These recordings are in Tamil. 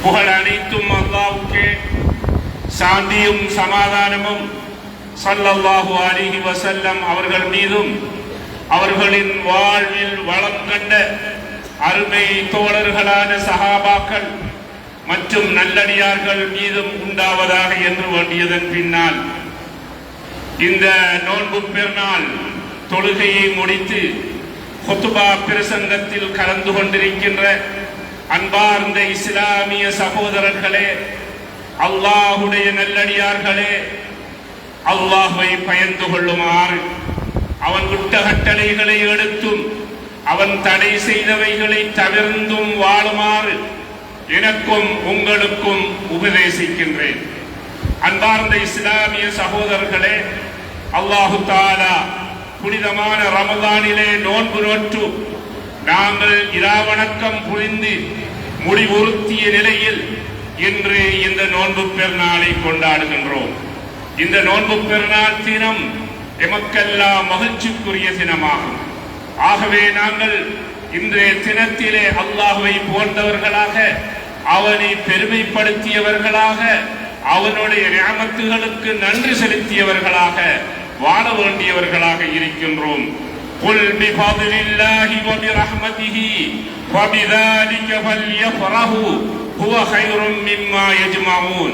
புகழ் அனைத்தும் அல்லாவுக்கே சாந்தியும் சமாதானமும் சல்லல்லாஹு அலிஹி வசல்லம் அவர்கள் மீதும் அவர்களின் வாழ்வில் வளம் கண்ட அருமை தோழர்களான சகாபாக்கள் மற்றும் நல்லடியார்கள் மீதும் உண்டாவதாக என்று வேண்டியதன் பின்னால் இந்த நோன்பு பெருநாள் தொழுகையை முடித்து ஹுத்துபா பிரசங்கத்தில் கலந்து கொண்டிருக்கின்ற அன்பார்ந்த இஸ்லாமிய சகோதரர்களே அல்லாஹுடைய நல்லடியார்களே அல்லாஹுவை பயந்து கொள்ளுமாறு அவன் விட்ட கட்டளைகளை எடுத்தும் அவன் தடை செய்தவைகளை தவிர்ந்தும் வாழுமாறு எனக்கும் உங்களுக்கும் உபதேசிக்கின்றேன். அன்பார்ந்த இஸ்லாமிய சகோதரர்களே அல்லாஹு தாலா புனிதமான ரமதானிலே நோன்பு நோற்று நாங்கள் இராவணக்கம் புரிந்து முடிவுறுத்திய நிலையில் இன்று இந்த நோன்பு பெருநாளை கொண்டாடுகின்றோம். இந்த நோன்பு பெருநாள் தினம் எமக்கெல்லாம் மகிழ்ச்சிக்குரிய தினமாகும். ஆகவே நாங்கள் இன்றைய தினத்திலே அல்லாஹுவை போன்றவர்களாக அவனை பெருமைப்படுத்தியவர்களாக அவனுடைய நியமத்துகளுக்கு நன்றி செலுத்தியவர்களாக வாழ வேண்டியவர்களாக இருக்கின்றோம் قل بفضل الله وبرحمته وبذلك فليفرحوا هو خير مما يجمعون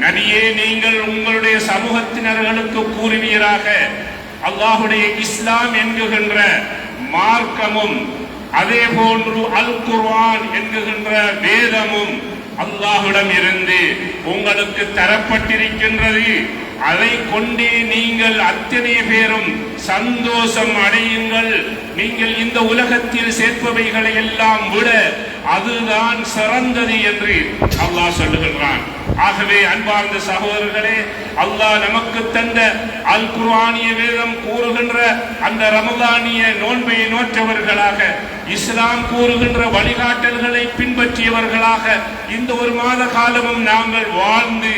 நபியே நீங்கள் உங்களுடைய சமூகத்தினர்களுக்கு கூறுவீராக அல்லாஹுடைய இஸ்லாம் என்குகின்ற மார்க்கமும் அதே போன்று அல் குர்ஆன் என்குகின்ற வேதமும் அல்லாஹ்விடம் இருந்து உங்களுக்கு தரப்பட்டிருக்கின்றது அதை கொண்டே நீங்கள் அத்தனை பேரும் சந்தோஷம் அடையுங்கள். நீங்கள் இந்த உலகத்தில் சேர்ப்பவைகளை எல்லாம் விட அதுதான் சிறந்தது என்று அல்லாஹ் சொல்லுகின்றான். ஆகவே அன்பார்ந்த சகோதரர்களே அல்லாஹ் நமக்கு தந்த அல் குர்ஆனிய வேதம் கூறுகின்ற அந்த ரமதானிய நோன்பை நோற்றவர்களாக இஸ்லாம் கூறுகின்ற வழிகாட்டல்களை பின்பற்றியவர்களாக இந்த ஒரு மாத காலமும் நாங்கள் வாழ்ந்து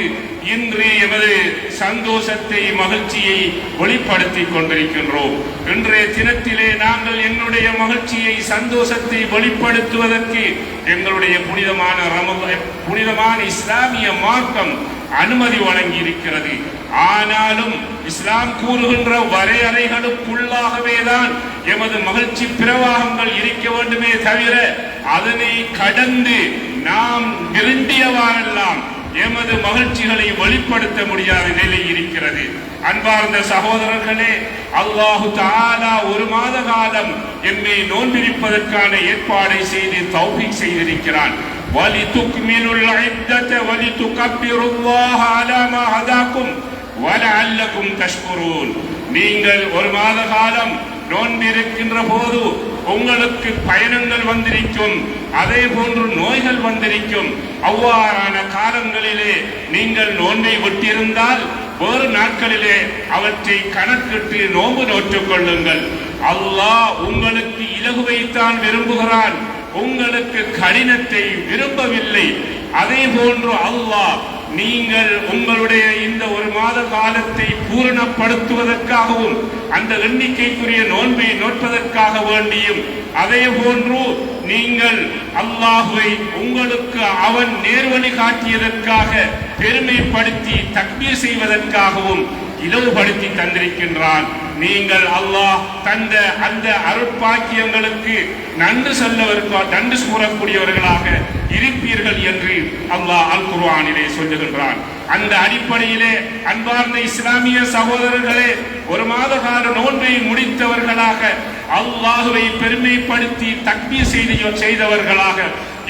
இன்று எமது சந்தோஷத்தை மகிழ்ச்சியை வெளிப்படுத்தி கொண்டிருக்கின்றோம். இன்றைய தினத்திலே நாங்கள் என்னுடைய மகிழ்ச்சியை சந்தோஷத்தை வெளிப்படுத்துவதற்கு எங்களுடைய புனிதமான ரம புனிதமான இஸ்லாமிய மார்க்கம் அனுமதி வழங்கி இருக்கிறது ஆனாலும் இஸ்லாம் கூறுகின்ற வரையறைகளுக்குள்ளாகவே தான் எமது மகிழ்ச்சி பிரவாகங்கள் இருக்க வேண்டுமே தவிர அதனை கடந்து நாம் விரும்பியவாறெல்லாம் எமது மகிழ்ச்சிகளை வெளிப்படுத்த முடியாத நிலை இருக்கிறது. அன்பார்ந்த சகோதரர்களே அல்லாஹு தாலா ஒரு மாத காலம் எம்மை நோன்பிருப்பதற்கான ஏற்பாடை செய்து தௌபிக் செய்திருக்கிறான். وَلِتُكْمِلُوا الْعِدَّةَ وَلِتُكَبِّرُوا اللَّهَ عَلَى مَا هَدَاكُمْ وَلَعَلَّكُمْ تَشْكُرُونَ நீங்கள் ஒரு மாத காலம் நோன்பிருக்கின்ற போது உங்களுக்கு பயணங்கள் வந்திருக்கும் அதே போன்று நோய்கள் வந்திருக்கும் அவ்வாறான காலங்களிலே நீங்கள் நோன்பை விட்டிருந்தால் வேறு நாட்களிலே அவற்றை கணக்கிட்டு நோன்பு நோற்றுக் கொள்ளுங்கள் அல்லாஹ் உங்களுக்கு இலகுவைத்தான் விரும்புகிறான் உங்களுக்கு கடினத்தை விரும்பவில்லை. அதே போன்று அல்லாஹ் நீங்கள் உங்களுடைய இந்த ஒரு மாத காலத்தை பூரணப்படுத்துவதற்காகவும் அந்த எண்ணிக்கைக்குரிய நோன்பை நோட்பதற்காக வேண்டியும் அதே போன்று நீங்கள் அல்லாஹுவை உங்களுக்கு அவன் நேர்வழி காட்டியதற்காக பெருமைப்படுத்தி தக்மீர் செய்வதற்காகவும் இலவுபடுத்தி தந்திருக்கின்றான். நீங்கள் அல்லாஹ் தந்த அந்த அருட்பாக்கியங்களுக்கு நன்றி சொல்லவருக்கு நன்றி கூறக்கூடியவர்களாக இருப்பீர்கள் என்று அல்லாஹ் அல் குர்ஆனிலே சொல்லுகின்றான். அந்த அடிப்படையிலே அன்பார்ந்த இஸ்லாமிய சகோதரர்களே ஒரு மாத கால நோன்பை முடித்தவர்களாக அல்லாஹுவை பெருமைப்படுத்தி தக்மீ செய்தியோ செய்தவர்களாக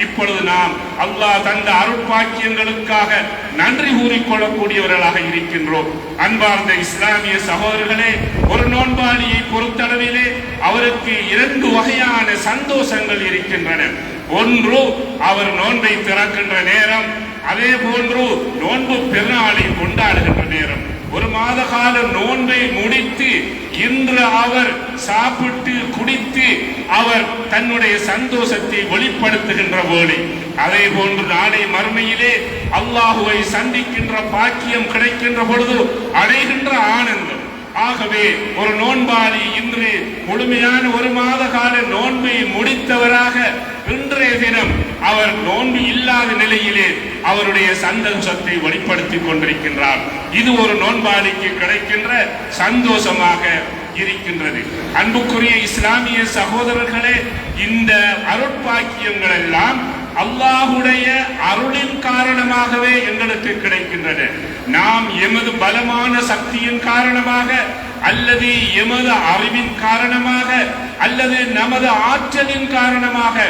இப்பொழுது நாம் அல்லாஹ் தந்த அருட்பாக்கியங்களுக்காக நன்றி கூறிக்கொள்ளக்கூடியவர்களாக இருக்கின்றோம். அன்பார்ந்த இஸ்லாமிய சகோதரர்களே ஒரு நோன்பாளியை பொறுத்தளவிலே அவருக்கு இரண்டு வகையான சந்தோஷங்கள் இருக்கின்றன. ஒன்று அவர் நோன்பை திறக்கின்ற நேரம். அதே போன்று நோன்பு பெருநாளை கொண்டாடுகின்ற நேரம். ஒரு மாத கால நோன்பை முடித்து இன்று அவர் சாப்பிட்டு குடித்து அவர் தன்னுடைய சந்தோஷத்தை வெளிப்படுத்துகின்ற வேலை அதே போன்று நாளை மறுமையிலே அல்லாஹுவை சந்திக்கின்ற பாக்கியம் கிடைக்கின்ற பொழுது அடைகின்ற ஆனந்தம். ஆகவே ஒரு நோன்பாளி இன்று முழுமையான ஒரு மாத கால நோன்பை முடித்தவராக இன்றைய தினம் அவர் நோன்பு இல்லாத நிலையிலே அவருடைய சந்தோஷத்தை வெளிப்படுத்திக் கொண்டிருக்கின்றார். இது ஒரு நோன்பாளிக்கு கிடைக்கின்ற சந்தோஷமாக இருக்கின்றது. அன்புக்குரிய இஸ்லாமிய சகோதரர்களே இந்த அருட்பாக்கியங்கள் எல்லாம் அல்லாஹுடைய அருளின் காரணமாகவே எங்களுக்கு கிடைக்கின்றன. நாம் எமது பலமான சக்தியின் காரணமாக அல்லது எமது அறிவின் காரணமாக அல்லது நமது ஆற்றலின் காரணமாக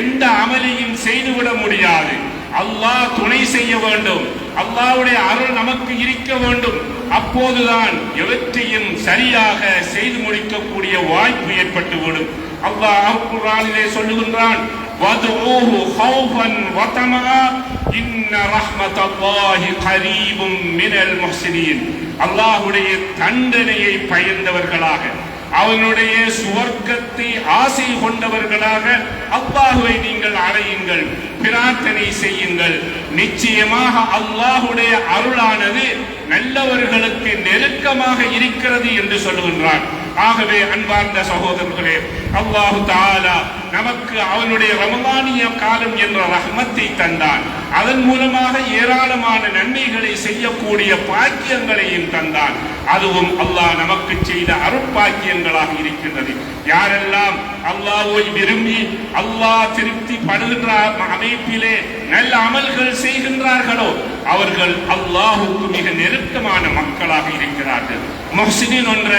எந்த அமலையும் செய்துவிட முடியாது. அல்லாஹ் துணை செய்ய வேண்டும். அல்லாவுடைய அருள் நமக்கு இருக்க வேண்டும். அப்போதுதான் எவற்றையும் சரியாக செய்து முடிக்கக்கூடிய வாய்ப்பு ஏற்பட்டுவிடும். அல்லாஹ் குர்ஆனிலே சொல்லுகின்றான் வதுஊஹு ஹௌஃபன் வதமா இன்ன ரஹ்மத்தல்லாஹி கரீபும் மினல் முஹ்சினீன் அல்லாஹுடைய தண்டனையை பயந்தவர்களாக அவனுடைய சுவர்க்கத்தை ஆசை கொண்டவர்களாக அல்லாஹுவை நீங்கள் அடையுங்கள் பிரார்த்தனை செய்யுங்கள் நிச்சயமாக அல்லாஹுடைய அருளானது நல்லவர்களுக்கு நெருக்கமாக இருக்கிறது என்று சொல்லுகின்றான் ஆகவே அன்பார்ந்த சகோதரர்களே அல்லாஹு தாலா நமக்கு அவனுடைய ரமலானிய காலம் என்ற ரஹ்மத்தை தந்தான். அதன் மூலமாக ஏராளமான நன்மைகளை செய்யக்கூடிய பாக்கியங்களையும் தந்தான். அதுவும் அல்லாஹ் நமக்கு செய்த அருட்பாக்கியங்களாக இருக்கின்றது. யாரெல்லாம் அல்லாஹ்வை விரும்பி அல்லாஹ் திருப்தி படுகின்ற அமைப்பிலே நல்ல அமல்கள் செய்கின்றார்களோ அவர்கள் அல்லாஹுக்கு மிக நெருக்கமான மக்களாக இருக்கிறார்கள். முஹ்சினின் என்ற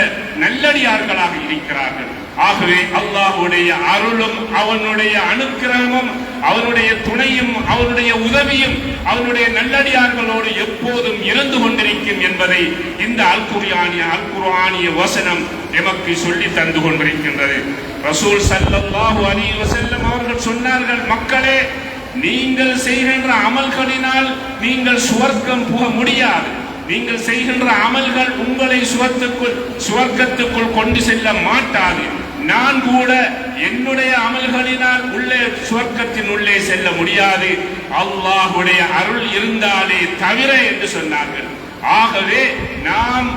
நல்லடியார்களாக இருக்கிறார்கள். ஆகவே அல்லாஹுடைய அருளும் அவனுடைய அனுக்கிரகமும் அவனுடைய துணையும் அவனுடைய உதவியும் அவனுடைய நல்லடியார்களோடு எப்போதும் இருந்து கொண்டிருக்கும் என்பதை இந்த அல்குரியானிய அல்குரானிய வசனம் எமக்கு சொல்லி தந்து கொண்டிருக்கின்றது. ரசூல் சல்லாஹு அலி வசல்லம் அவர்கள் சொன்னார்கள் மக்களே நீங்கள் செய்கின்ற அமல்களினால் நீங்கள் சுவர்க்கம் புக முடியாது. நீங்கள் செய்கின்ற அமல்கள் உங்களை சுவத்துக்குள் சுவர்க்கத்துக்குள் கொண்டு செல்ல மாட்டாது. நான் கூட என்னுடைய அமல்களினால் உள்ளே சுவர்க்கத்தின் உள்ளே செல்ல முடியாது. அல்லாஹுடைய அருள் இருந்தாலே தவிர என்று சொன்னார்கள். ஆகவே நாம்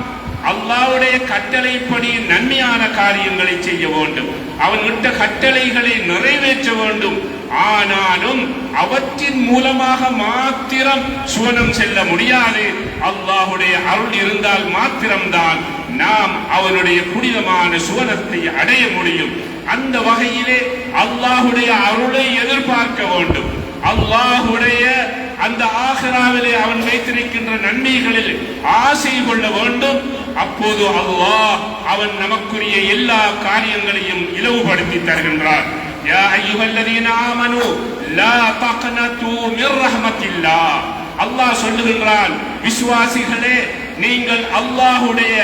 அல்லாவுடைய கட்டளைப்படி நன்மையான காரியங்களை செய்ய வேண்டும். அவன் விட்ட கட்டளைகளை நிறைவேற்ற வேண்டும். ஆனாலும் அவற்றின் மூலமாக மாத்திரம் சுவனம் செல்ல முடியாது. அல்லாஹுடைய அருள் இருந்தால் மாத்திரம்தான் நாம் அவனுடைய புனிதமான சுவனத்தை அடைய முடியும். அந்த வகையிலே அல்லாஹுடைய அருளை எதிர்பார்க்க வேண்டும். அல்லாஹுடைய அந்த ஆஹராவிலே அவன் வைத்திருக்கின்ற நன்மைகளில் ஆசை கொள்ள வேண்டும். அப்போது அல்லாஹ் அவன் நமக்குரிய எல்லா காரியங்களையும் இலவுபடுத்தி தருகின்றார். யா ஐயுவல்லதீன ஆமனு லா தக்னது மிர் ரஹ்மத்தில்லாஹ். அல்லாஹ் சொல்லுகின்றான் விசுவாசிகளே நீங்கள் அல்லாஹுடைய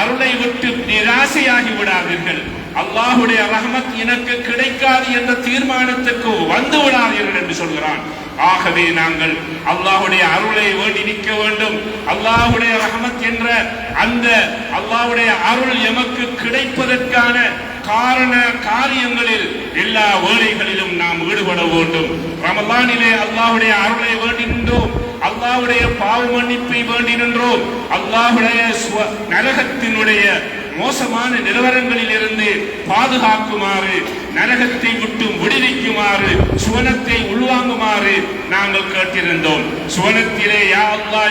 அருளை விட்டு நிராசையாகி விடாதீர்கள். அல்லாஹுடைய ரஹமத் எனக்கு கிடைக்காது என்ற தீர்மானத்துக்கு வந்து விடாதீர்கள் என்று சொல்கிறான். ஆகவே நாங்கள் அல்லாஹுடைய அருளை வேண்டி நிற்க வேண்டும். அல்லாஹுடைய ரஹமத் என்ற அந்த அல்லாஹுடைய அருள் எமக்கு கிடைப்பதற்கான காரண காரியங்களில் எல்லா வேலைகளிலும் நாம் ஈடுபட வேண்டும். ரமலானிலே அல்லாஹுடைய அருளை வேண்டி நின்றோம். அல்லாஹுடைய பாவ மன்னிப்பை வேண்டி நின்றோம். அல்லாஹ்வுடைய சுவ- நரகத்தினுடைய மோசமான நிலவரங்களில் இருந்து பாதுகாக்குமாறு நரகத்தை விட்டு விடுவிக்குமாறு சுவனத்தை உள்வாங்குமாறு நாங்கள் கேட்டிருந்தோம். சுவனத்திலே யா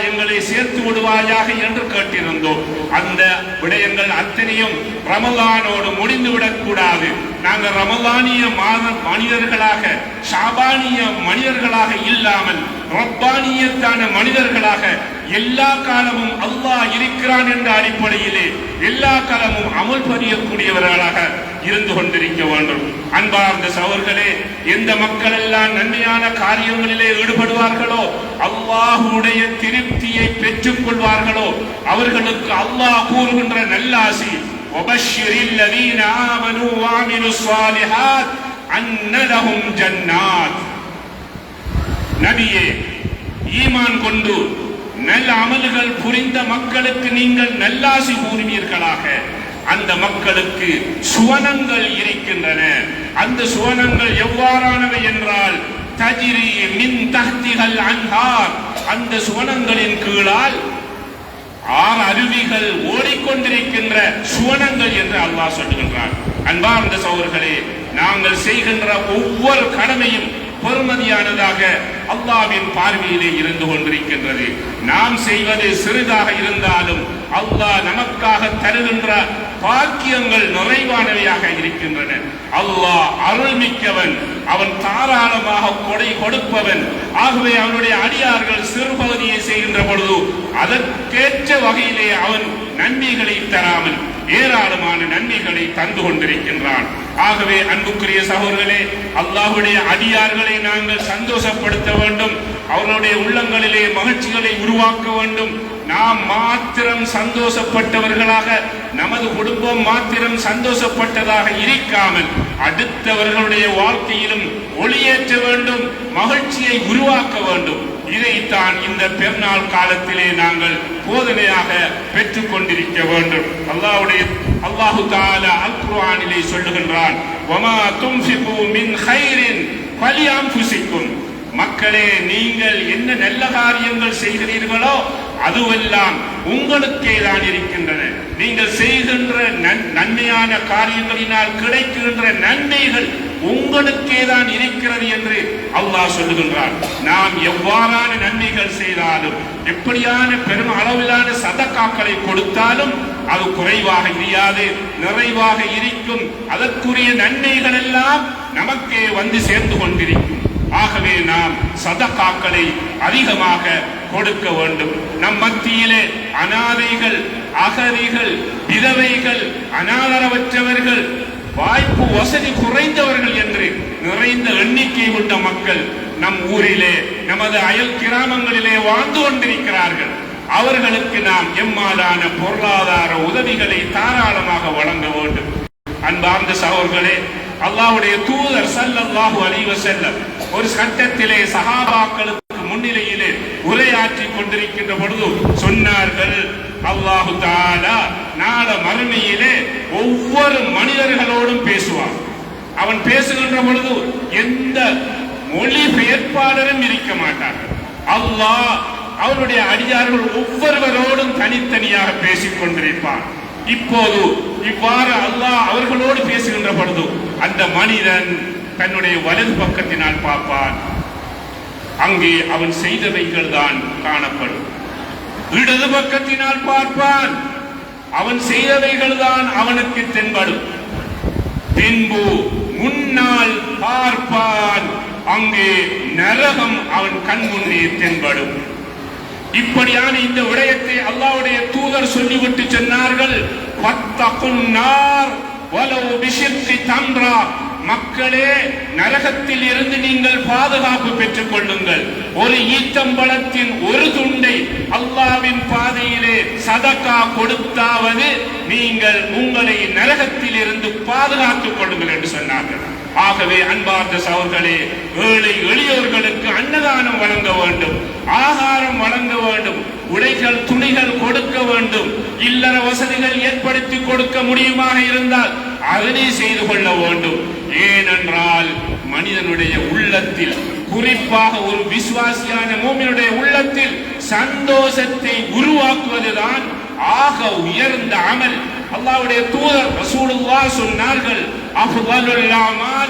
எங்களை சேர்த்து விடுவாயாக என்று கேட்டிருந்தோம். அந்த விடயங்கள் அத்தனையும் ரமலானோடு முடிந்து விடக்கூடாது நாங்கள் ரமலானிய மாத மனிதர்களாக ஷாபானிய மனிதர்களாக இல்லாமல் ரப்பானியத்தான மனிதர்களாக எல்லா காலமும் அல்லாஹ் இருக்கிறான் என்ற அடிப்படையிலே எல்லா காலமும் அமல் புரியக்கூடியவர்களாக இருந்து கொண்டிருக்க வேண்டும். அன்பார்ந்த சவர்களே எந்த மக்கள் எல்லாம் நன்மையான காரியங்களிலே ஈடுபடுவார்களோ அல்லாஹுடைய திருப்தியை பெற்றுக் கொள்வார்களோ அவர்களுக்கு அல்லாஹ் கூறுகின்ற நல்லாசி நபியே ஈமான் கொண்டு நல்ல அமல்கள் புரிந்த மக்களுக்கு நீங்கள் நல்லாசி கூறுவீர்களாக அந்த மக்களுக்கு சுவனங்கள் இருக்கின்றன. அந்த சுவனங்கள் எவ்வாறானவை என்றால் தஜிரி மின் தஹ்திகள் அன்ஹார். அந்த சுவனங்களின் கீழால் ஆறு அருவிகள் ஓடிக்கொண்டிருக்கின்ற சுவனங்கள் என்று அல்லாஹ் சொல்லுகின்றான் அன்பார்ந்த சகோதரர்களே நாங்கள் செய்கின்ற ஒவ்வொரு கடமையும் பெருமதியானதாக அல்லாவின் பார்வையிலே இருந்து கொண்டிருக்கின்றது. நாம் செய்வது சிறிதாக இருந்தாலும் அல்லாஹ் நமக்காக தருகின்ற பாக்கியங்கள் நிறைவானவையாக இருக்கின்றன. அல்லாஹ் அருள்மிக்கவன் அவன் தாராளமாக கொடை கொடுப்பவன். ஆகவே அவனுடைய அடியார்கள் சிறுபகுதியை செய்கின்ற பொழுது அதற்கேற்ற வகையிலே அவன் நன்மைகளை தராமல் ஏராளமான நன்மைகளை தந்து கொண்டிருக்கின்றான். ஆகவே அன்புக்குரிய சகோதரர்களே அல்லாஹுடைய அடியார்களை நாங்கள் சந்தோஷப்படுத்த வேண்டும். அவர்களுடைய உள்ளங்களிலே மகிழ்ச்சிகளை உருவாக்க வேண்டும். நாம் மாத்திரம் சந்தோஷப்பட்டவர்களாக நமது குடும்பம் மாத்திரம் சந்தோஷப்பட்டதாக இருக்காமல் அடுத்தவர்களுடைய வாழ்க்கையிலும் ஒளியேற்ற வேண்டும் மகிழ்ச்சியை உருவாக்க வேண்டும். இதைத்தான் இந்த பெருநாள் காலத்திலே நாங்கள் போதனையாக பெற்றுக் கொண்டிருக்க வேண்டும். அல்லாவுடைய அல்லாஹு தாலா அல் குர்ஆனிலே சொல்லுகின்றான் வமா துன்ஃபிகு மின் கைரின் ஃபலிஅன்ஃபுசிக்கும் மக்களே நீங்கள் என்ன நல்ல காரியங்கள் செய்கிறீர்களோ அதுவெல்லாம் உங்களுக்கே தான் இருக்கின்றன. நீங்கள் செய்கின்ற நன்- நன்மையான காரியங்களினால் கிடைக்கின்ற நன்மைகள் உங்களுக்கே தான் இருக்கிறது என்று அல்லாஹ் சொல்லுகின்றான். நாம் எவ்வாறான நன்மைகள் செய்தாலும் எப்படியான பெரும் அளவிலான சதக்காக்களை கொடுத்தாலும் அது குறைவாக இரியாது நிறைவாக இருக்கும். அதற்குரிய நன்மைகள் எல்லாம் நமக்கே வந்து சேர்ந்து கொண்டிருக்கும். ஆகவே நாம் சதக்காக்களை அதிகமாக கொடுக்க வேண்டும். நம் மத்தியிலே அனாதைகள் அகதிகள் விதவைகள் அனாதரவற்றவர்கள் வாய்ப்பு வசதி குறைந்தவர்கள் என்று நிறைந்த எண்ணிக்கை கொண்ட மக்கள் நம் ஊரிலே நமது அயல் கிராமங்களிலே வாழ்ந்து கொண்டிருக்கிறார்கள். அவர்களுக்கு நாம் எம்மாலான பொருளாதார உதவிகளை தாராளமாக வழங்க வேண்டும். அன்பார்ந்த சகோர்களே அல்லாவுடைய தூதர் சல்லல்லாஹு அலைஹி செல்ல ஒரு சட்டத்திலே சகாபாக்களுக்கு முன்னிலையிலே உரையாற்றி கொண்டிருக்கின்ற பொழுது சொன்னார்கள் அல்லாஹு தாலா நாள மறுமையிலே ஒவ்வொரு மனிதர்களோடும் பேசுவான். அவன் பேசுகின்ற பொழுது எந்த மொழி பெயர்ப்பாளரும் இருக்க மாட்டார்கள் அல்லாஹ் அவருடைய அடியார்கள் ஒவ்வொருவரோடும் தனித்தனியாக பேசிக் கொண்டிருப்பான். இப்போது இவ்வாறு அல்லாஹ் அவர்களோடு பேசுகின்ற பொழுது அந்த மனிதன் தன்னுடைய வலது பக்கத்தினால் பார்ப்பான். அங்கே அவன் செய்தவைகள் தான் காணப்படும். இடது பக்கத்தினால் பார்ப்பான். அவன் செய்தவைகள் தான் அவனுக்கு தென்படும். பின்பு முன்னால் பார்ப்பான். அங்கே நரகம் அவன் கண் முன்னே தென்படும். இப்படியான இந்த விடயத்தை அல்லாவுடைய தூதர் சொல்லிவிட்டு சொன்னார்கள். பத்தகுன்னார் வலவு பிஷித்தி தம்ரா மக்களே நரகத்தில் இருந்து நீங்கள் பாதுகாப்பு பெற்றுக் கொள்ளுங்கள். ஒரு ஈத்தம்பழத்தின் ஒரு துண்டை அல்லாவின் பாதையிலே சதக்கா கொடுத்தாவது நீங்கள் உங்களை நரகத்தில் இருந்து பாதுகாத்துக் கொள்ளுங்கள் என்று சொன்னார்கள். ஆகவே அன்பார்ந்த சவர்களே ஏழை எளியோர்களுக்கு அன்னதானம் வழங்க வேண்டும் ஆகாரம் வழங்க வேண்டும். உடைகள் துணிகள் கொடுக்க வேண்டும். இல்லற வசதிகள் ஏற்படுத்தி கொடுக்க முடியுமாக இருந்தால் அதனை செய்து கொள்ள வேண்டும். ஏனென்றால் மனிதனுடைய உள்ளத்தில் குறிப்பாக ஒரு விசுவாசியான மூமினுடைய உள்ளத்தில் சந்தோஷத்தை உருவாக்குவதுதான் ஆக உயர்ந்த அமல். அல்லாவுடைய தூதர் ரசூலுல்லாஹ் சொன்னார்கள் அஃதலுல் அமால்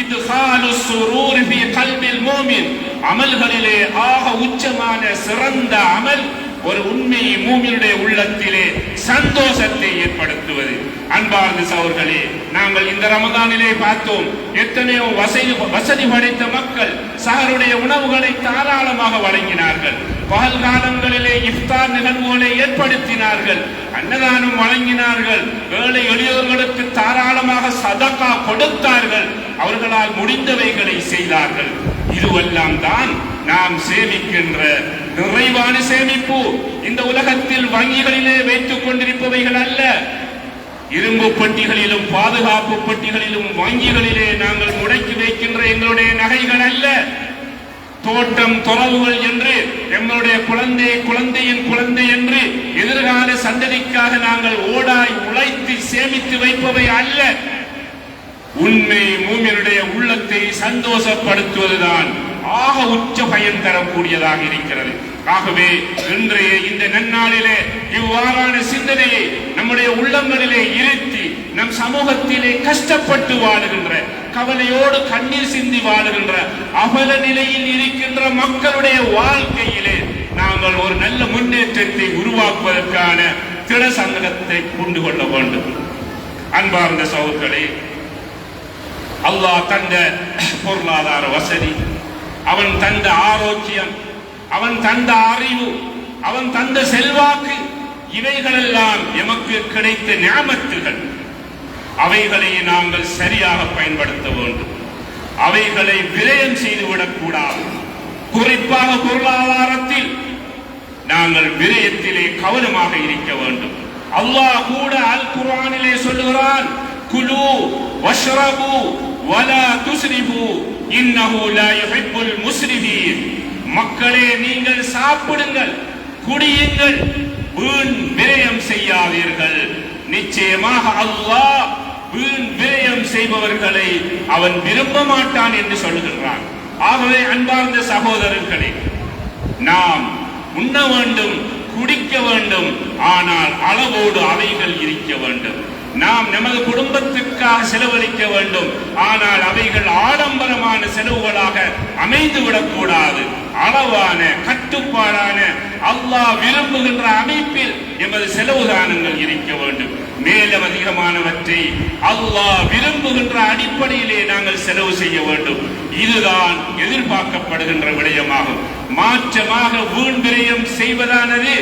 இத்காலு சுரூர் ஃபீ கல்பில் மூமின் அமல்களிலே ஆக உச்சமான சிறந்த அமல் ஒரு உண்மை மூமினுடைய உள்ளத்திலே சந்தோஷத்தை ஏற்படுத்துவது. அன்பார்ந்த சவர்களே நாங்கள் இந்த ரமதானிலே பார்த்தோம் எத்தனையோ வசதி வசதி படைத்த மக்கள் சகருடைய உணவுகளை தாராளமாக வழங்கினார்கள். பகல் காலங்களிலே இஃப்தார் நிகழ்வுகளை ஏற்படுத்தினார்கள். அன்னதானம் வழங்கினார்கள். ஏழை எளியவர்களுக்கு தாராளமாக சதக்கா கொடுத்தார்கள். அவர்களால் முடிந்தவைகளை செய்தார்கள். இதுவெல்லாம் தான் நாம் சேமிக்கின்ற நிறைவான சேமிப்பு இந்த உலகத்தில் வங்கிகளிலே வைத்துக் கொண்டிருப்பவைகள் அல்ல. இரும்பு பெட்டிகளிலும் பாதுகாப்பு பெட்டிகளிலும் வங்கிகளிலே நாங்கள் முடக்கி வைக்கின்ற எங்களுடைய நகைகள் அல்ல. தோட்டம் துறவுகள் என்று எங்களுடைய குழந்தை குழந்தையின் குழந்தை என்று எதிர்கால சந்ததிக்காக நாங்கள் ஓடாய் உழைத்து சேமித்து வைப்பவை அல்ல. உண்மை மூமியனுடைய உள்ளத்தை சந்தோஷப்படுத்துவதுதான் ஆக உச்ச பயன் தரக்கூடியதாக இருக்கிறது. ஆகவே இன்றைய இந்த நன்னாளிலே இவ்வாறான சிந்தனையை நம்முடைய உள்ளங்களிலே இருத்தி நம் சமூகத்திலே கஷ்டப்பட்டு வாழுகின்ற கவலையோடு கண்ணீர் சிந்தி வாழுகின்ற அவல நிலையில் இருக்கின்ற மக்களுடைய வாழ்க்கையிலே நாங்கள் ஒரு நல்ல முன்னேற்றத்தை உருவாக்குவதற்கான திட சங்கடத்தை கொண்டு கொள்ள வேண்டும். அன்பார்ந்த சகோதரர்களே அல்லாஹ் தந்த பொருளாதார வசதி அவன் தந்த ஆரோக்கியம் அவன் தந்த அறிவு அவன் தந்த செல்வாக்கு இவைகளெல்லாம் எமக்கு கிடைத்த ஞாபகத்துகள். அவைகளை நாங்கள் சரியாக பயன்படுத்த வேண்டும். அவைகளை விரயம் செய்துவிடக் கூடாது. குறிப்பாக பொருளாதாரத்தில் நாங்கள் விரயத்திலே கவனமாக இருக்க வேண்டும். அல்லாஹ் கூட அல் குரானிலே சொல்லுகிறான் குலு வஷ்ரபு வலா துஸ்ரிபு இன்னஹு லா யுஹிப்புல் முஸ்ரிஃபீன் மக்களே நீங்கள் சாப்பிடுங்கள் குடியுங்கள். வீண் விரயம் செய்யாதீர்கள். நிச்சயமாக அல்லாஹ் வீண் விரயம் செய்பவர்களை அவன் விரும்ப மாட்டான் என்று சொல்லுகின்றான். ஆகவே அன்பார்ந்த சகோதரர்களே நாம் உண்ண வேண்டும் குடிக்க வேண்டும் ஆனால் அளவோடு அவைகள் இருக்க வேண்டும். நாம் நமது குடும்பத்திற்காக செலவழிக்க வேண்டும். ஆனால் அவைகள் ஆடம்பரமான செலவுகளாக அமைந்து விடக்கூடாது அளவான கட்டுப்பாடான அல்லாஹ் விரும்புகின்ற அமைப்பில் எமது செலவு தானங்கள் இருக்க வேண்டும். மேலும் அதிகமானவற்றை அல்லாஹ் விரும்புகின்ற அடிப்படையிலே நாங்கள் செலவு செய்ய வேண்டும். இதுதான் எதிர்பார்க்கப்படுகின்ற விடயமாகும். மாற்றமாக வீண் விரயம் செய்வதானது?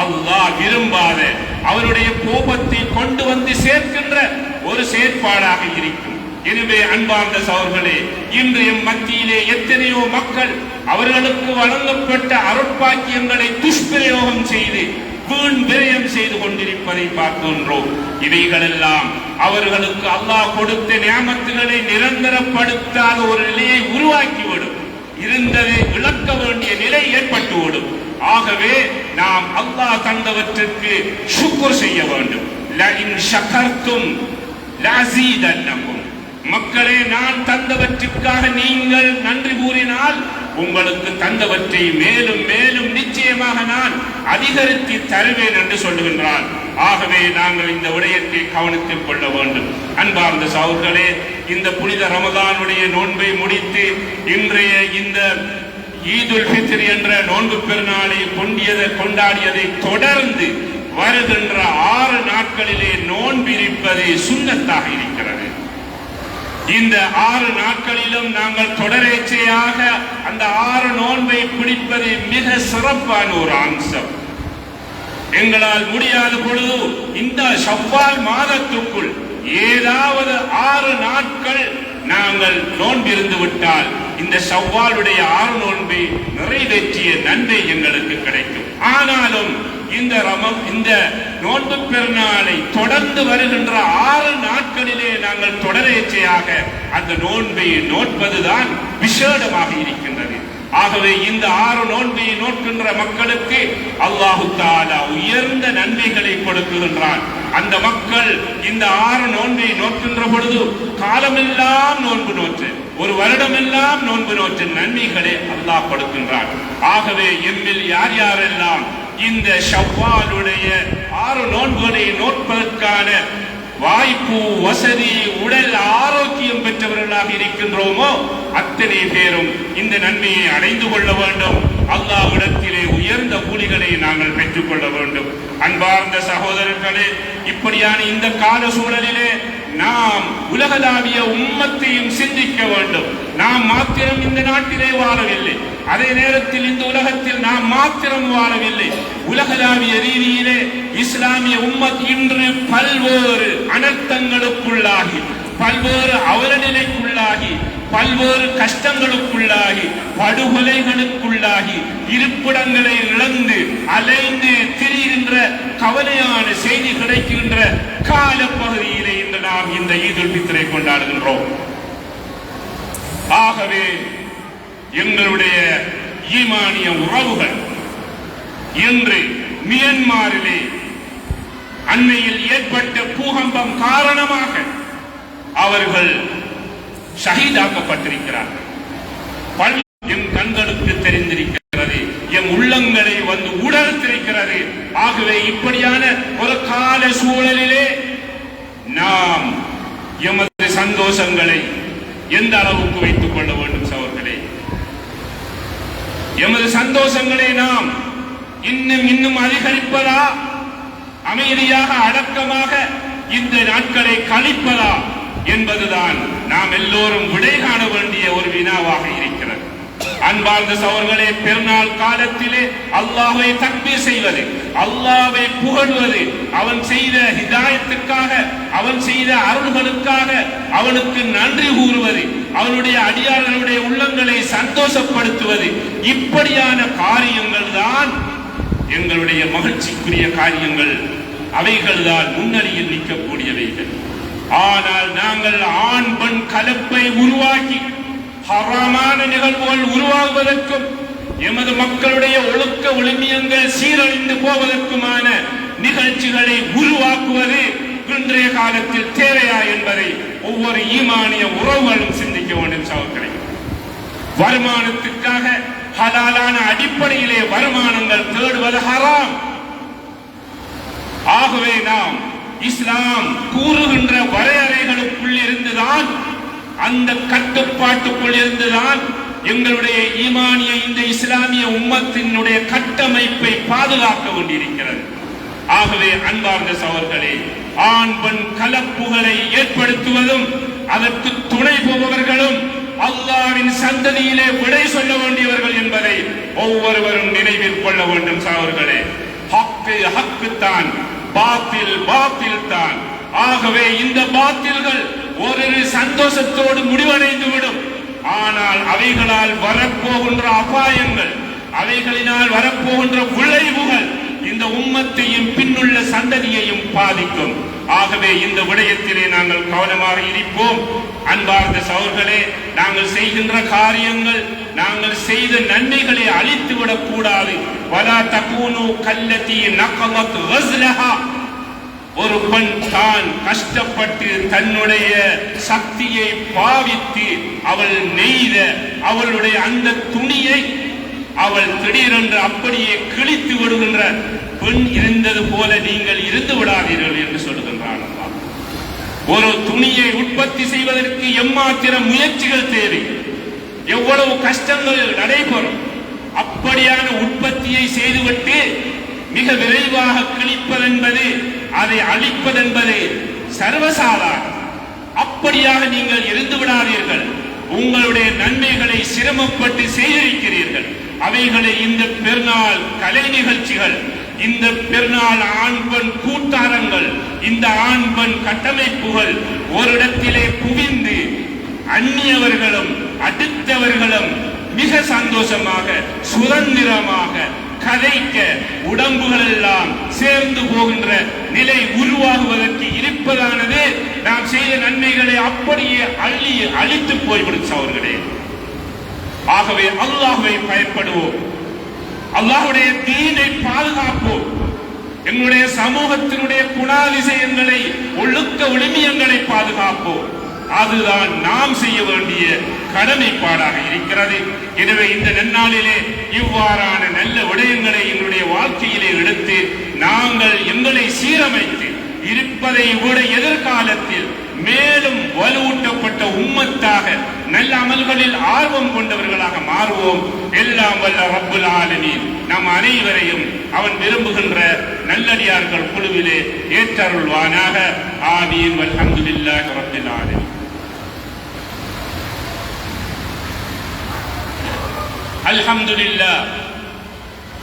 அல்லாஹ் விரும்பாத அவருடைய கோபத்தை கொண்டு வந்து சேர்க்கின்ற ஒரு செயற்பாடாக இருக்கும். எனவே அன்பார்ந்த சவர்களே இன்றைய மத்தியிலே எத்தனையோ மக்கள் அவர்களுக்கு வழங்கப்பட்ட அருட்பாக்கியங்களை துஷ்பிரயோகம் செய்து வீண் விரயம் செய்து கொண்டிருப்பதை பார்க்கின்றோம். இவைகளெல்லாம் அவர்களுக்கு அல்லாஹ் கொடுத்த நியமத்துகளை நிரந்தரப்படுத்தாத ஒரு நிலையை உருவாக்கிவிடும். இருந்ததை விளக்க வேண்டிய நிலை ஏற்பட்டுவிடும். ஆகவே நாம் அல்லாஹ் தந்தவற்றிற்கு சுக்குர் செய்ய வேண்டும். லஇன் ஷகர்தும் லஅஸீதன்னகும் மக்களே நான் தந்தவற்றிற்காக நீங்கள் நன்றி கூறினால் உங்களுக்கு தந்தவற்றை மேலும் மேலும் நிச்சயமாக நான் அதிகரித்து தருவேன் என்று சொல்லுகின்றான் ஆகவே நாங்கள் இந்த விடயத்தை கவனத்தில் கொள்ள வேண்டும். அன்பார்ந்த சவுர்களே இந்த புனித ரமதானுடைய நோன்பை முடித்து இன்றைய இந்த ஈதுல் ஃபித்ர் என்ற நோன்பு பெருநாளை கொண்டியதை கொண்டாடியதை தொடர்ந்து வருகின்ற ஆறு நாட்களிலே நோன்பிருப்பது சுண்ணத்தாக இருக்கிறது. இந்த ஆறு நாட்களிலும் நாங்கள் தொடரேச்சையாக அந்த ஆறு நோன்பை பிடிப்பது மிக சிறப்பான ஒரு அம்சம். எங்களால் முடியாத பொழுது இந்த செவ்வால் மாதத்துக்குள் ஏதாவது ஆறு நாட்கள் நாங்கள் நோன்பிருந்து விட்டால் இந்த ஷவ்வாலுடைய ஆறு நோன்பை நிறைவேற்றிய நன்மை எங்களுக்கு கிடைக்கும். ஆனாலும் இந்த ரமம் இந்த நோன்பு பெருநாளை தொடர்ந்து வருகின்ற ஆறு நாட்களிலே நாங்கள் தொடரேச்சையாக அந்த நோன்பை நோட்பதுதான் விசேடமாக இருக்கின்றது. ஆகவே இந்த ஆறு நோன்பியை நோட்கின்ற மக்களுக்கு அல்லாஹு தாலா உயர்ந்த நன்மைகளை கொடுக்குகின்றான் அந்த மக்கள் இந்த ஆறு நோன்பை நோக்கின்ற பொழுது காலமெல்லாம் நோன்பு நோற்று ஒரு வருடமெல்லாம் நோன்பு நோற்று நன்மைகளை அல்லாஹ் கொடுக்கின்றான். ஆகவே எம்மில் யார் யாரெல்லாம் இந்த ஷவ்வாலுடைய ஆறு நோன்புகளை நோட்பதற்கான வாய்ப்பு வசதி உடல் ஆரோக்கியம் பெற்றவர்களாக இருக்கின்றோமோ அத்தனை பேரும் இந்த நன்மையை அடைந்து கொள்ள வேண்டும். அல்லாவிடத்திலே உயர்ந்த கூலிகளை நாங்கள் பெற்றுக்கொள்ள வேண்டும். அன்பார்ந்த சகோதரர்களே இப்படியான இந்த கால சூழலிலே நாம் உலகளாவிய உம்மத்தையும் சிந்திக்க வேண்டும். நாம் மாத்திரம் இந்த நாட்டிலே வாழவில்லை. அதே நேரத்தில் இந்த உலகத்தில் நாம் மாத்திரம் வாழவில்லை. உலகளாவிய ரீதியிலே இஸ்லாமிய உம்மத் இன்று பல்வேறு அனர்த்தங்களுக்குள்ளாகி பல்வேறு அவலநிலைக்குள்ளாகி பல்வேறு கஷ்டங்களுக்குள்ளாகி படுகொலைகளுக்குள்ளாகி இருப்பிடங்களை இழந்து அலைந்து திரிகின்ற கவலையான செய்தி கிடைக்கின்ற காலப்பகுதியிலே இன்று நாம் இந்த ஈதுல் பித்திரை கொண்டாடுகின்றோம். ஆகவே எங்களுடைய ஈமானிய உறவுகள் இன்று மியன்மாரிலே அண்மையில் ஏற்பட்ட பூகம்பம் காரணமாக அவர்கள் ஷஹீதாக்கப்பட்டிருக்கிறார்கள். பல் கண்களுக்கு தெரிந்திருக்கிறது எம் உள்ளங்களை வந்து உணர்த்திருக்கிறது ஆகவே இப்படியான ஒரு கால சூழலிலே நாம் எமது சந்தோஷங்களை எந்த அளவுக்கு வைத்துக் கொள்ள வேண்டும் சவர்களே எமது சந்தோஷங்களை நாம் இன்னும் இன்னும் அதிகரிப்பதா? அமைதியாக அடக்கமாக இந்த நாட்களை கழிப்பதா? என்பதுதான் நாம் எல்லோரும் விடை காண வேண்டிய ஒரு வினாவாக இருக்கிறது. அன்பார்ந்த சவர்களே பெருநாள் காலத்திலே அல்லாவை தக்பீர் செய்வது அல்லாவை புகழ்வது அவன் செய்த ஹிதாயத்துக்காக அவன் செய்த அருள்களுக்காக அவனுக்கு நன்றி கூறுவது அவனுடைய அடியாளர்களுடைய உள்ளங்களை சந்தோஷப்படுத்துவது இப்படியான காரியங்கள் தான் எங்களுடைய மகிழ்ச்சிக்குரிய காரியங்கள். அவைகள் தான் முன்னணியில் நிற்கக்கூடியவைகள். ஆனால் நாங்கள் ஆண் பெண் கலப்பை உருவாக்கி ஹராமான நிகழ்வுகள் உருவாகுவதற்கும் எமது மக்களுடைய ஒழுக்க ஒளிமியங்கள் சீரழிந்து போவதற்குமான நிகழ்ச்சிகளை உருவாக்குவது இன்றைய காலத்தில் தேவையா என்பதை ஒவ்வொரு ஈமானிய உறவுகளும் சிந்திக்க வேண்டும் சகோதரி வருமானத்துக்காக ஹலாலான அடிப்படையிலே வருமானங்கள் தேடுவது ஹராம். ஆகவே நாம் இஸ்லாம் கூறுகின்ற வரையறைகளுக்குள் இருந்துதான் அந்த கட்டுப்பாட்டுக்குள் இருந்துதான் எங்களுடைய ஈமானிய இந்த இஸ்லாமிய உம்மத்தினுடைய கட்டமைப்பை பாதுகாக்க வேண்டியிருக்கிறது. ஆகவே அன்பார்ந்த சவர்களே ஆண் பெண் கலப்புகளை ஏற்படுத்துவதும் அதற்கு துணை போபவர்களும் அல்லாவின் சந்ததியிலே விடை சொல்ல வேண்டியவர்கள் என்பதை ஒவ்வொருவரும் நினைவில் கொள்ள வேண்டும் சவர்களே ஹக்கு ஹக்கு தான் பாத்தில் பாத்தில் தான். ஆகவே இந்த பாத்தில்கள் ஒரு சந்தோஷத்தோடு முடிவடைந்து விடும் ஆனால் அவைகளால் வரப்போகின்ற அபாயங்கள் அவைகளினால் வரப்போகின்ற விளைவுகள் இந்த உம்மத்தையும் பின்னுள்ள சந்ததியையும் பாதிக்கும். ஆகவே இந்த விடயத்திலே நாங்கள் கவனமாக இருப்போம். அன்பார்ந்த சவர்களே நாங்கள் செய்கின்ற காரியங்கள் நாங்கள் செய்த நன்மைகளை அழித்து விடக்கூடாது வலா தகூனு கல்லதி நகமத் கஸ்லஹா ஒரு பெண் தான் கஷ்டப்பட்டு தன்னுடைய சக்தியை பாவித்து அவள் நெய்த அவளுடைய அந்த துணியை அவள் திடீரென்று அப்படியே கிழித்து விடுகின்ற பெண் இருந்தது போல நீங்கள் இருந்து விடாதீர்கள் என்று சொல்லுகின்றான் ஒரு துணியை உற்பத்தி செய்வதற்கு எம்மாத்திரம் முயற்சிகள் தேவை. எவ்வளவு கஷ்டங்கள் நடைபெறும். அப்படியான உற்பத்தியை செய்துவிட்டு மிக விரைவாக கிழிப்பதென்பது அதை அழிப்பதென்பது சர்வசாதாரணம். அப்படியாக நீங்கள் இருந்து விடாதீர்கள். உங்களுடைய நன்மைகளை சிரமப்பட்டு சேகரிக்கிறீர்கள் அவைகளை இந்த பெருநாள் கலை நிகழ்ச்சிகள் இந்த பெருநாள் ஆண் பெண் கூட்டாரங்கள் இந்த ஆண் பெண் கட்டமைப்புகள் ஓரிடத்திலே குவிந்து அந்நியவர்களும் அடுத்தவர்களும் மிக சந்தோஷமாக சுதந்திரமாக கதைக்க உடம்புகள் எல்லாம் சேர்ந்து போகின்ற நிலை உருவாகுவதற்கு இருப்பதானது நாம் செய்த நன்மைகளை அப்படியே அள்ளி அழித்து போய்விடும் சவர்களே ஆகவே அல்லாஹுவை பயப்படுவோம். அல்லாஹுடைய தீனை பாதுகாப்போம். எங்களுடைய சமூகத்தினுடைய குணாதிசயங்களை ஒழுக்க ஒளிமியங்களை பாதுகாப்போம். அதுதான் நாம் செய்ய வேண்டிய கடமைப்பாடாக இருக்கிறது. எனவே இந்த நன்னாளிலே இவ்வாறான நல்ல விடயங்களை என்னுடைய வாழ்க்கையிலே எடுத்து நாங்கள் எங்களை சீரமைத்து இருப்பதை விட எதிர்காலத்தில் மேலும் வலுவூட்டப்பட்ட உம்மத்தாக நல்ல அமல்களில் ஆர்வம் கொண்டவர்களாக மாறுவோம். எல்லாம் வல்ல ரப்புல் ஆலமீன். நம் அனைவரையும் அவன் விரும்புகின்ற நல்லடியார்கள் குழுவிலே ஏற்றருள்வானாக. ஆமீன். வல்ஹம்துலில்லாஹி ரப்பில் ஆலமீன். அல்ஹம்துலில்லாஹ்.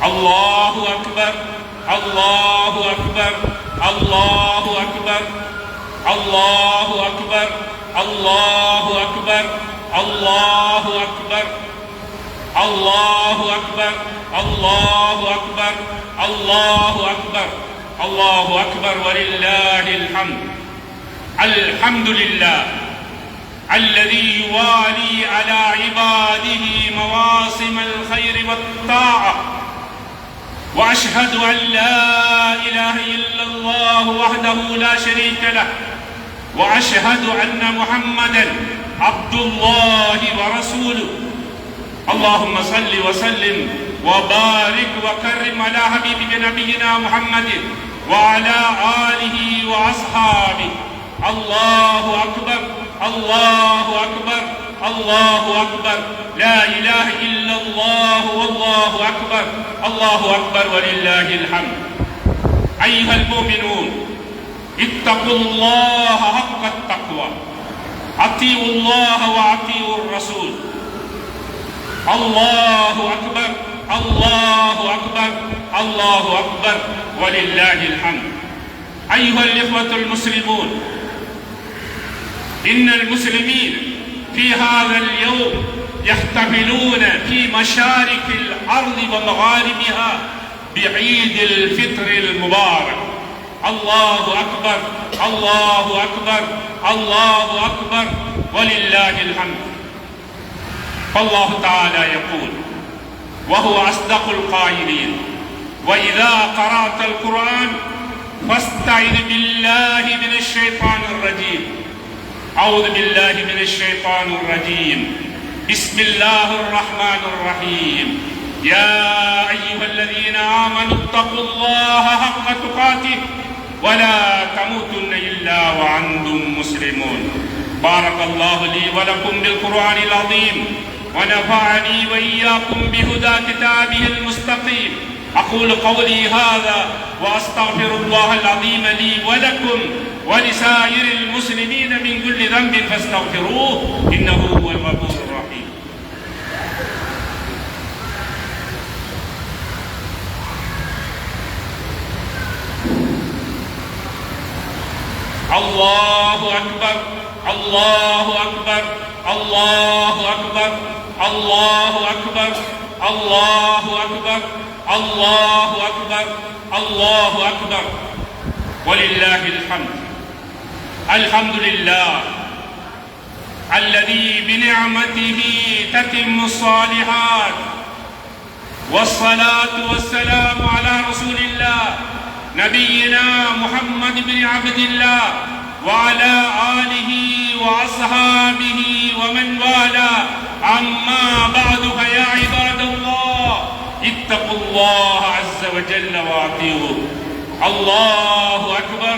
அல்லாஹு அக்பர். அல்லாஹு அக்பர். அல்லாஹு அக்பர். அல்லாஹு அக்பர். அல்லாஹு அக்பர். الله أكبر. الله أكبر. الله أكبر. الله أكبر. الله أكبر. ولله الحمد. الحمد لله الذي يوالي على عباده مواسم الخير والطاعة. وأشهد أن لا إله إلا الله وحده لا شريك له. وأشهد أن محمدا عبد الله ورسوله. اللهم صل وسلم وبارك وكرم على حبيبك نبينا محمد وعلى آله وأصحابه. الله أكبر الله أكبر الله أكبر. لا إله إلا الله والله أكبر الله أكبر ولله الحمد. أيها المؤمنون اتقوا الله حق التقوى. أطيعوا الله وأطيعوا الرسول. الله أكبر الله أكبر الله أكبر. ولله الحمد. أيها الإخوة المسلمون إن المسلمين في هذا اليوم يحتفلون في مشارق الأرض ومغاربها بعيد الفطر المبارك. الله أكبر الله أكبر الله أكبر ولله الحمد. فالله تعالى يقول وهو أصدق القائلين وإذا قرأت القرآن فاستعذ بالله من الشيطان الرجيم. أعوذ بالله من الشيطان الرجيم. بسم الله الرحمن الرحيم. يا أيها الذين آمنوا اتقوا الله حق تقاته ولا تموتن إلا وأنتم مسلمون. بارك الله لي ولكم بالقرآن العظيم ونفعني وإياكم بهدى كتابه المستقيم. أقول قولي هذا وأستغفر الله العظيم لي ولكم ولسائر المسلمين من كل ذنب فاستغفروه إنه هو الغفور الرحيم الله أكبر الله أكبر الله أكبر الله أكبر الله أكبر الله أكبر الله أكبر. ولله الحمد الحمد لله الذي بنعمته تتم الصالحات والصلاة والسلام على رسول الله نبينا محمد بن عبد الله وعلى آله وأصحابه ومن والاه. أما بعد فيا عباد الله اتقوا الله عز وجل وأطيعوه. الله أكبر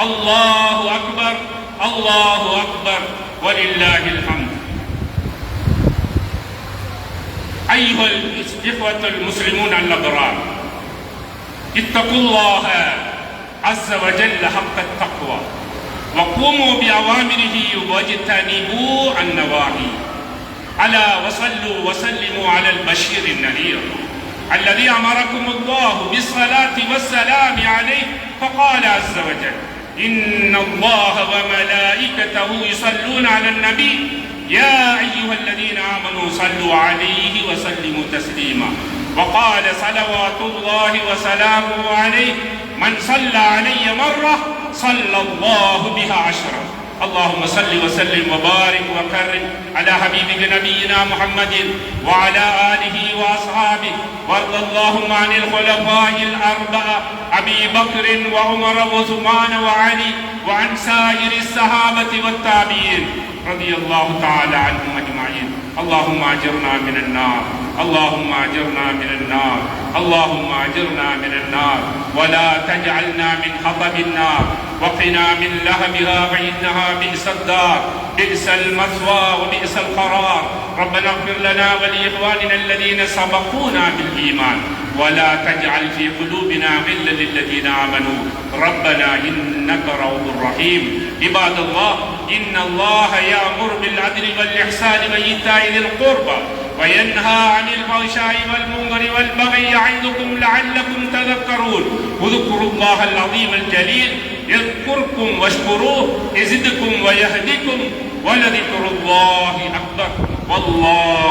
الله أكبر الله أكبر. ولله الحمد. أيها الإخوة المسلمون الأبرار اتقوا الله عز وجل حق التقوى وقوموا بأوامره واجتنبوا النواهي. ألا وصلوا وسلموا على البشير النذير الذي أمركم الله بالصلاة والسلام عليه فقال عز وجل إن الله وملائكته يصلون على النبي. يا أيها الذين آمنوا صلوا عليه وسلموا تسليما. وقال صلوات الله وسلامه عليه من صلى علي مرة صلى الله بها عشرة. اللهم صل وسلم وبارك وكرم على حبيبك نبينا محمد وعلى آله وأصحابه. وارض اللهم عن الخلفاء الأربعة أبي بكر وعمر وعثمان وعلي وعن سائر الصحابة والتابعين رضي الله تعالى عنهم أجمعين. اللهم أجرنا من النار. اللهم أجرنا من النار. اللهم أجرنا من النار. ولا تجعلنا من حطب النار. وقنا من لهبها فإنها بئس الدار بئس المثوى وبئس القرار. ربنا اغفر لنا ولإخواننا الذين سبقونا بالإيمان. ولا تجعل في قلوبنا غلا للذين آمنوا. ربنا إنك رؤوف رحيم. عباد الله إن الله يأمر بالعدل والإحسان وإيتاء ذي القربى وينهى عن الفحشاء والمنكر والبغي يعظكم لعلكم تذكرون. اذكروا الله العظيم الجليل يذكركم واشكروه يزدكم ويهدكم ولذكر الله أكبر. والله